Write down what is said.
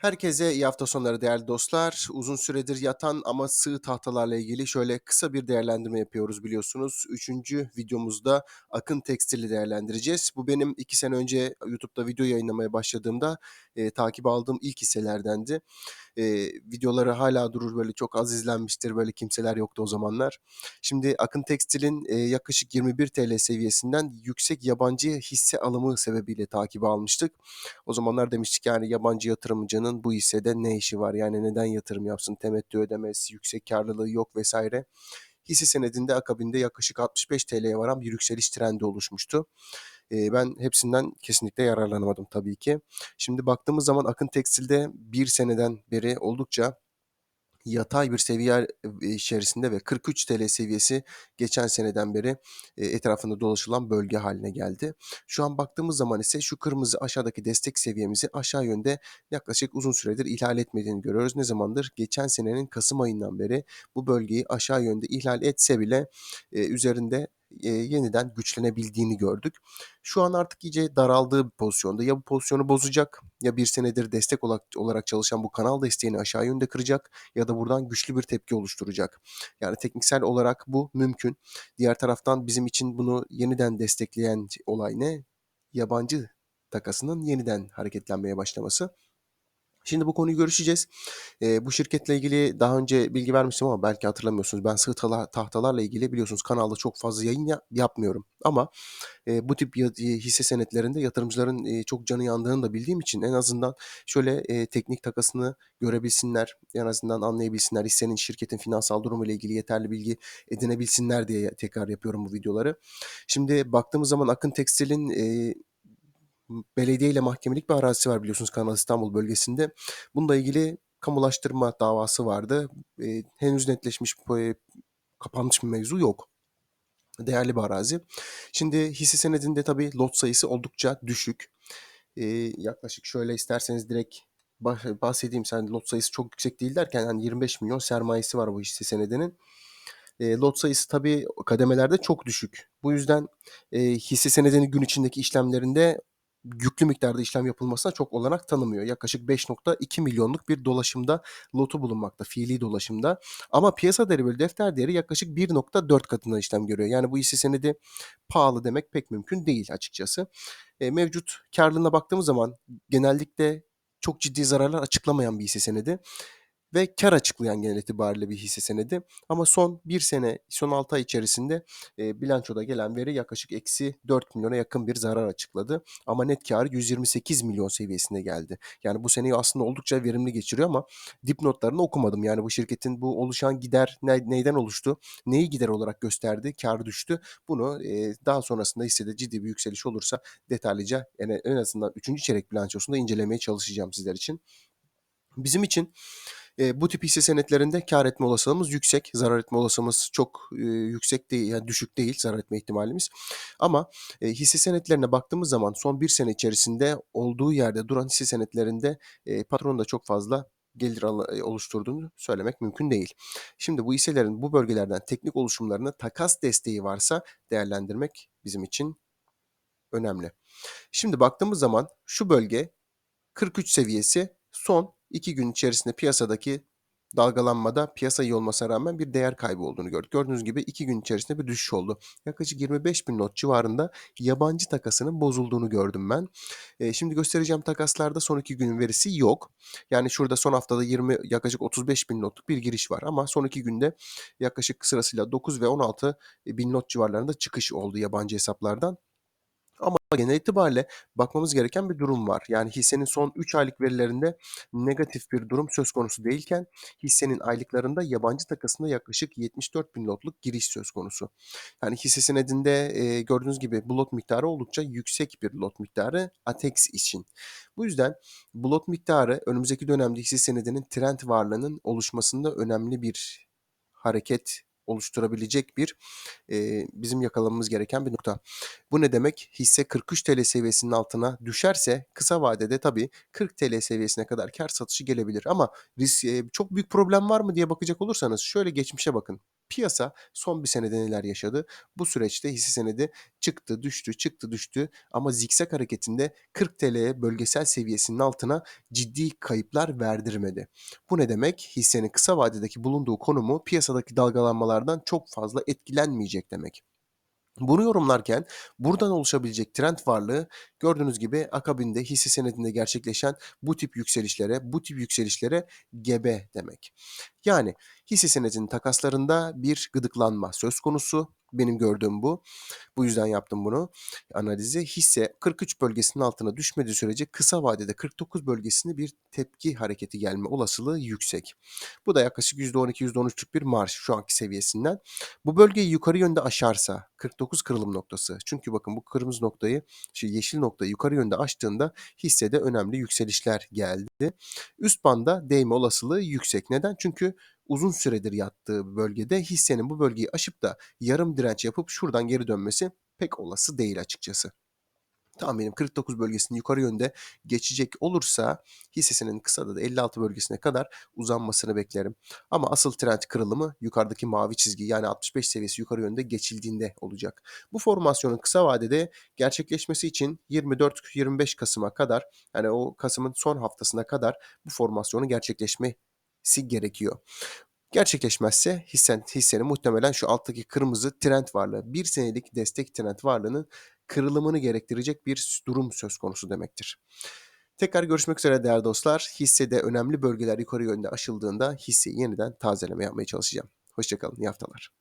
Herkese iyi hafta sonları değerli dostlar. Uzun süredir yatan ama sığ tahtalarla ilgili şöyle kısa bir değerlendirme yapıyoruz biliyorsunuz. Üçüncü videomuzda Akın Tekstil'i değerlendireceğiz. Bu benim iki sene önce YouTube'da video yayınlamaya başladığımda e, takip aldığım ilk hisselerdendi. E, videoları hala durur böyle çok az izlenmiştir böyle kimseler yoktu o zamanlar. Şimdi Akın Tekstil'in e, yaklaşık 21 TL seviyesinden yüksek yabancı hisse alımı sebebiyle takibi almıştık. O zamanlar demiştik yani yabancı yatırımcının bu hissede ne işi var? Yani neden yatırım yapsın? Temettü ödemesi, yüksek karlılığı yok vesaire. Hisse senedinde akabinde yaklaşık 65 TL'ye varan bir yükseliş trendi oluşmuştu. Ben hepsinden kesinlikle yararlanamadım tabii ki. Şimdi baktığımız zaman Akın Tekstil'de bir seneden beri oldukça yatay bir seviye içerisinde ve 43 TL seviyesi geçen seneden beri etrafında dolaşılan bölge haline geldi. Şu an baktığımız zaman ise şu kırmızı aşağıdaki destek seviyemizi aşağı yönde yaklaşık uzun süredir ihlal etmediğini görüyoruz. Ne zamandır? Geçen senenin Kasım ayından beri bu bölgeyi aşağı yönde ihlal etse bile üzerinde e, yeniden güçlenebildiğini gördük. Şu an artık iyice daraldığı bir pozisyonda. Ya bu pozisyonu bozacak ya bir senedir destek olarak, çalışan bu kanal desteğini aşağı yönde kıracak ya da buradan güçlü bir tepki oluşturacak. Yani tekniksel olarak bu mümkün. Diğer taraftan bizim için bunu yeniden destekleyen olay ne? Yabancı takasının yeniden hareketlenmeye başlaması. Şimdi bu konuyu görüşeceğiz. Eee, bu şirketle ilgili daha önce bilgi vermiştim ama belki hatırlamıyorsunuz. Ben sığ tahtalarla ilgili biliyorsunuz kanalda çok fazla yayın ya yapmıyorum. Ama eee, bu tip hisse senetlerinde yatırımcıların eee, çok canı yandığını da bildiğim için en azından şöyle eee, teknik takasını görebilsinler, en azından anlayabilsinler, hissenin şirketin finansal durumu ile ilgili yeterli bilgi edinebilsinler diye tekrar yapıyorum bu videoları. Şimdi baktığımız zaman Akın Tekstil'in eee belediye ile mahkemelik bir arazisi var biliyorsunuz Kanal İstanbul bölgesinde. Bununla ilgili kamulaştırma davası vardı. E, henüz netleşmiş, e, kapanmış bir mevzu yok. Değerli bir arazi. Şimdi hisse senedinde tabii lot sayısı oldukça düşük. E, yaklaşık şöyle isterseniz direkt bahsedeyim. Sen lot sayısı çok yüksek değil derken yani 25 milyon sermayesi var bu hisse senedinin. E, lot sayısı tabii kademelerde çok düşük. Bu yüzden e, hisse senedinin gün içindeki işlemlerinde yüklü miktarda işlem yapılmasına çok olanak tanımıyor. Yaklaşık 5.2 milyonluk bir dolaşımda lotu bulunmakta, fiili dolaşımda. Ama piyasa değeri bölü defter değeri yaklaşık 1.4 katına işlem görüyor. Yani bu hisse senedi pahalı demek pek mümkün değil açıkçası. E, mevcut karlılığına baktığımız zaman genellikle çok ciddi zararlar açıklamayan bir hisse senedi ve kar açıklayan genel itibariyle bir hisse senedi. Ama son bir sene, son 6 ay içerisinde e, bilançoda gelen veri yaklaşık eksi 4 milyona yakın bir zarar açıkladı. Ama net karı 128 milyon seviyesine geldi. Yani bu seneyi aslında oldukça verimli geçiriyor ama dipnotlarını okumadım. Yani bu şirketin bu oluşan gider ne, neyden oluştu? Neyi gider olarak gösterdi? Kar düştü. Bunu e, daha sonrasında hissede ciddi bir yükseliş olursa detaylıca en, en azından 3. çeyrek bilançosunda incelemeye çalışacağım sizler için. Bizim için e, bu tip hisse senetlerinde kar etme olasılığımız yüksek. Zarar etme olasılığımız çok e, yüksek değil, yani düşük değil zarar etme ihtimalimiz. Ama e, hisse senetlerine baktığımız zaman son bir sene içerisinde olduğu yerde duran hisse senetlerinde e, patronun da çok fazla gelir oluşturduğunu söylemek mümkün değil. Şimdi bu hisselerin bu bölgelerden teknik oluşumlarını takas desteği varsa değerlendirmek bizim için önemli. Şimdi baktığımız zaman şu bölge 43 seviyesi son 2 gün içerisinde piyasadaki dalgalanmada piyasa iyi olmasına rağmen bir değer kaybı olduğunu gördük. Gördüğünüz gibi 2 gün içerisinde bir düşüş oldu. Yaklaşık 25 bin not civarında yabancı takasının bozulduğunu gördüm ben. E, şimdi göstereceğim takaslarda son 2 günün verisi yok. Yani şurada son haftada 20 yaklaşık 35 bin notluk bir giriş var ama son 2 günde yaklaşık sırasıyla 9 ve 16 bin not civarlarında çıkış oldu yabancı hesaplardan. Ama genel itibariyle bakmamız gereken bir durum var. Yani hissenin son 3 aylık verilerinde negatif bir durum söz konusu değilken hissenin aylıklarında yabancı takasında yaklaşık 74 bin lotluk giriş söz konusu. Yani hisse senedinde e, gördüğünüz gibi bu lot miktarı oldukça yüksek bir lot miktarı ATEX için. Bu yüzden bu lot miktarı önümüzdeki dönemde hisse senedinin trend varlığının oluşmasında önemli bir hareket oluşturabilecek bir e, bizim yakalamamız gereken bir nokta. Bu ne demek? Hisse 43 TL seviyesinin altına düşerse kısa vadede tabii 40 TL seviyesine kadar kar satışı gelebilir. Ama risk, e, çok büyük problem var mı diye bakacak olursanız şöyle geçmişe bakın. Piyasa son bir senede neler yaşadı? Bu süreçte hisse senedi çıktı, düştü, çıktı, düştü ama zikzak hareketinde 40 TL'ye bölgesel seviyesinin altına ciddi kayıplar verdirmedi. Bu ne demek? Hissenin kısa vadedeki bulunduğu konumu piyasadaki dalgalanmalardan çok fazla etkilenmeyecek demek. Bunu yorumlarken buradan oluşabilecek trend varlığı gördüğünüz gibi akabinde hisse senedinde gerçekleşen bu tip yükselişlere, bu tip yükselişlere gebe demek. Yani hisse senedinin takaslarında bir gıdıklanma söz konusu. Benim gördüğüm bu. Bu yüzden yaptım bunu analizi. Hisse 43 bölgesinin altına düşmediği sürece kısa vadede 49 bölgesinde bir tepki hareketi gelme olasılığı yüksek. Bu da yaklaşık %12-%13'lük bir marş şu anki seviyesinden. Bu bölgeyi yukarı yönde aşarsa 49 kırılım noktası. Çünkü bakın bu kırmızı noktayı, şu yeşil noktayı yukarı yönde aştığında hissede önemli yükselişler geldi. Üst banda değme olasılığı yüksek. Neden? Çünkü uzun süredir yattığı bölgede hissenin bu bölgeyi aşıp da yarım direnç yapıp şuradan geri dönmesi pek olası değil açıkçası. Tahminim 49 bölgesini yukarı yönde geçecek olursa hissesinin kısada da 56 bölgesine kadar uzanmasını beklerim. Ama asıl trend kırılımı yukarıdaki mavi çizgi yani 65 seviyesi yukarı yönde geçildiğinde olacak. Bu formasyonun kısa vadede gerçekleşmesi için 24-25 Kasım'a kadar yani o Kasım'ın son haftasına kadar bu formasyonun gerçekleşmesi gerekiyor. Gerçekleşmezse hissen, hissenin muhtemelen şu alttaki kırmızı trend varlığı, bir senelik destek trend varlığının kırılımını gerektirecek bir durum söz konusu demektir. Tekrar görüşmek üzere değerli dostlar. Hissede önemli bölgeler yukarı yönde aşıldığında hisseyi yeniden tazeleme yapmaya çalışacağım. Hoşçakalın, iyi haftalar.